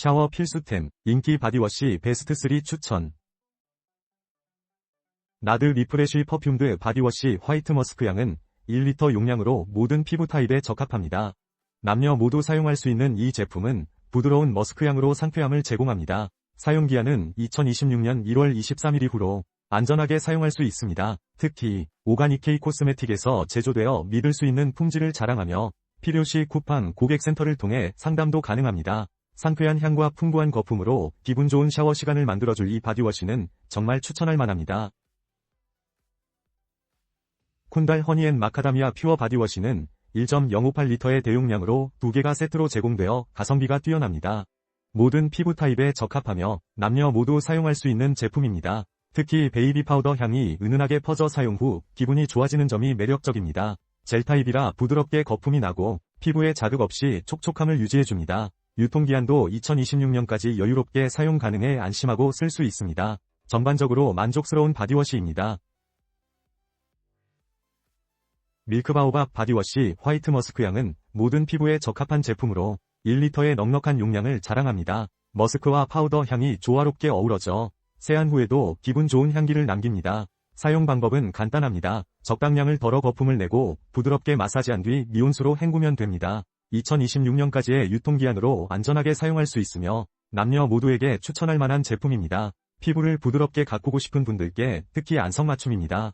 샤워 필수템, 인기 바디워시 베스트 3 추천. 나드 리프레쉬 퍼퓸드 바디워시 화이트 머스크 양은 1리터 용량으로 모든 피부 타입에 적합합니다. 남녀 모두 사용할 수 있는 이 제품은 부드러운 머스크 향으로 상쾌함을 제공합니다. 사용기한은 2026년 1월 23일 이후로 안전하게 사용할 수 있습니다. 특히 오가니케이 코스메틱에서 제조되어 믿을 수 있는 품질을 자랑하며 필요시 쿠팡 고객센터를 통해 상담도 가능합니다. 상쾌한 향과 풍부한 거품으로 기분 좋은 샤워 시간을 만들어줄 이 바디워시는 정말 추천할 만합니다. 쿤달 허니앤 마카다미아 퓨어 바디워시는 1.058리터의 대용량으로 두 개가 세트로 제공되어 가성비가 뛰어납니다. 모든 피부 타입에 적합하며 남녀 모두 사용할 수 있는 제품입니다. 특히 베이비 파우더 향이 은은하게 퍼져 사용 후 기분이 좋아지는 점이 매력적입니다. 젤 타입이라 부드럽게 거품이 나고 피부에 자극 없이 촉촉함을 유지해줍니다. 유통기한도 2026년까지 여유롭게 사용 가능해 안심하고 쓸 수 있습니다. 전반적으로 만족스러운 바디워시입니다. 밀크바오밥 바디워시 화이트 머스크 향은 모든 피부에 적합한 제품으로 1리터의 넉넉한 용량을 자랑합니다. 머스크와 파우더 향이 조화롭게 어우러져 세안 후에도 기분 좋은 향기를 남깁니다. 사용 방법은 간단합니다. 적당량을 덜어 거품을 내고 부드럽게 마사지한 뒤 미온수로 헹구면 됩니다. 2026년까지의 유통기한으로 안전하게 사용할 수 있으며 남녀 모두에게 추천할 만한 제품입니다. 피부를 부드럽게 가꾸고 싶은 분들께 특히 안성맞춤입니다.